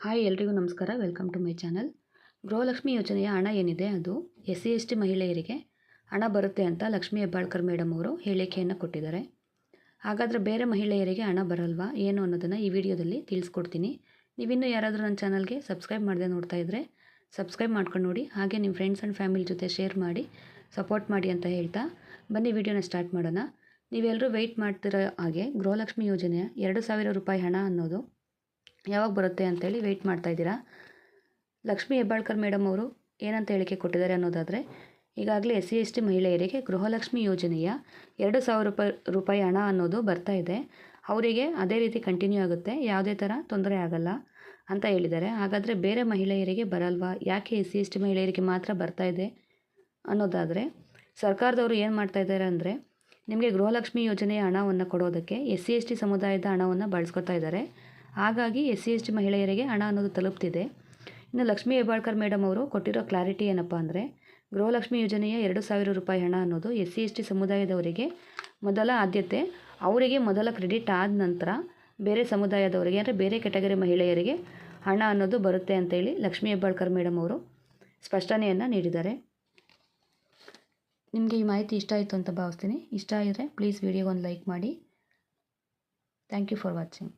Hi ಎಲ್ರಿಗೂ ನಮಸ್ಕಾರ. Welcome to my channel Gruhalakshmi ಯೋಜನೆಯ ಹಣ ಏನಿದೆ ಅದು? ಎಸ್ ಸಿ ಎಸ್ ಟಿ ಮಹಿಳೆಯರಿಗೆ ಹಣ ಬರುತ್ತೆ ಅಂತ ಲಕ್ಷ್ಮೀ ಹೆಬ್ಬಾಳ್ಕರ್ ಮೇಡಮ್ ಅವರು ಹೇಳಿಕೆಯನ್ನು ಕೊಟ್ಟಿದ್ದಾರೆ. ಹಾಗಾದರೆ ಬೇರೆ ಮಹಿಳೆಯರಿಗೆ ಹಣ ಬರಲ್ವಾ? ಏನು ಅನ್ನೋದನ್ನು ಈ ವಿಡಿಯೋದಲ್ಲಿ ತಿಳಿಸ್ಕೊಡ್ತೀನಿ. ನೀವಿನ್ನೂ ಯಾರಾದರೂ ನನ್ನ ಚಾನಲ್ಗೆ ಸಬ್ಸ್ಕ್ರೈಬ್ ಮಾಡದೆ ನೋಡ್ತಾ ಇದ್ದರೆ ಸಬ್ಸ್ಕ್ರೈಬ್ ಮಾಡ್ಕೊಂಡು ನೋಡಿ, ಹಾಗೆ ನಿಮ್ಮ ಫ್ರೆಂಡ್ಸ್ ಆ್ಯಂಡ್ ಫ್ಯಾಮಿಲಿ ಜೊತೆ ಶೇರ್ ಮಾಡಿ ಸಪೋರ್ಟ್ ಮಾಡಿ ಅಂತ ಹೇಳ್ತಾ ಬನ್ನಿ ವಿಡಿಯೋನ ಸ್ಟಾರ್ಟ್ ಮಾಡೋಣ. ನೀವೆಲ್ಲರೂ ವೆಯ್ಟ್ ಮಾಡ್ತಿರೋ ಹಾಗೆ ಗೃಹಲಕ್ಷ್ಮಿ ಯೋಜನೆಯ ಎರಡು ಸಾವಿರ ರೂಪಾಯಿ ಹಣ ಅನ್ನೋದು ಯಾವಾಗ ಬರುತ್ತೆ ಅಂತೇಳಿ ವೆಯ್ಟ್ ಮಾಡ್ತಾ ಇದ್ದೀರಾ? ಲಕ್ಷ್ಮೀ ಹೆಬ್ಬಾಳ್ಕರ್ ಮೇಡಮ್ ಅವರು ಏನಂತ ಹೇಳಿಕೆ ಕೊಟ್ಟಿದ್ದಾರೆ ಅನ್ನೋದಾದರೆ, ಈಗಾಗಲೇ ಎಸ್ ಸಿ ಎಸ್ ಟಿ ಮಹಿಳೆಯರಿಗೆ ಗೃಹಲಕ್ಷ್ಮಿ ಯೋಜನೆಯ ಎರಡು ಸಾವಿರ ರೂಪಾಯಿ ರೂಪಾಯಿ ಹಣ ಅನ್ನೋದು ಬರ್ತಾ ಇದೆ. ಅವರಿಗೆ ಅದೇ ರೀತಿ ಕಂಟಿನ್ಯೂ ಆಗುತ್ತೆ, ಯಾವುದೇ ಥರ ತೊಂದರೆ ಆಗಲ್ಲ ಅಂತ ಹೇಳಿದ್ದಾರೆ. ಹಾಗಾದರೆ ಬೇರೆ ಮಹಿಳೆಯರಿಗೆ ಬರಲ್ವಾ? ಯಾಕೆ ಎಸ್ ಸಿ ಎಸ್ ಟಿ ಮಹಿಳೆಯರಿಗೆ ಮಾತ್ರ ಬರ್ತಾ ಇದೆ ಅನ್ನೋದಾದರೆ, ಸರ್ಕಾರದವರು ಏನು ಮಾಡ್ತಾ ಇದ್ದಾರೆ ಅಂದರೆ, ನಿಮಗೆ ಗೃಹಲಕ್ಷ್ಮಿ ಯೋಜನೆಯ ಹಣವನ್ನು ಕೊಡೋದಕ್ಕೆ ಎಸ್ ಸಿ ಎಸ್ ಟಿ ಸಮುದಾಯದ ಹಣವನ್ನು ಬಳಸ್ಕೊತಾ ಇದ್ದಾರೆ. ಹಾಗಾಗಿ ಎಸ್ ಸಿ ಎಸ್ ಟಿ ಮಹಿಳೆಯರಿಗೆ ಹಣ ಅನ್ನೋದು ತಲುಪ್ತಿದೆ. ಇನ್ನು ಲಕ್ಷ್ಮೀ ಹೆಬ್ಬಾಳ್ಕರ್ ಮೇಡಮ್ ಅವರು ಕೊಟ್ಟಿರೋ ಕ್ಲಾರಿಟಿ ಏನಪ್ಪ ಅಂದರೆ, ಗೃಹಲಕ್ಷ್ಮಿ ಯೋಜನೆಯ ಎರಡು ಸಾವಿರ ರೂಪಾಯಿ ಹಣ ಅನ್ನೋದು ಎಸ್ ಸಿ ಎಸ್ ಟಿ ಸಮುದಾಯದವರಿಗೆ ಮೊದಲ ಆದ್ಯತೆ, ಅವರಿಗೆ ಮೊದಲ ಕ್ರೆಡಿಟ್ ಆದ ನಂತರ ಬೇರೆ ಸಮುದಾಯದವರಿಗೆ ಅಂದರೆ ಬೇರೆ ಕೆಟಗರಿ ಮಹಿಳೆಯರಿಗೆ ಹಣ ಅನ್ನೋದು ಬರುತ್ತೆ ಅಂತೇಳಿ ಲಕ್ಷ್ಮೀ ಹೆಬ್ಬಾಳ್ಕರ್ ಮೇಡಮ್ ಅವರು ಸ್ಪಷ್ಟನೆಯನ್ನು ನೀಡಿದ್ದಾರೆ. ನಿಮಗೆ ಈ ಮಾಹಿತಿ ಇಷ್ಟ ಆಯಿತು ಅಂತ ಭಾವಿಸ್ತೀನಿ. ಇಷ್ಟ ಆದರೆ ಪ್ಲೀಸ್ ವಿಡಿಯೋಗೊಂದು ಲೈಕ್ ಮಾಡಿ. Thank you for watching.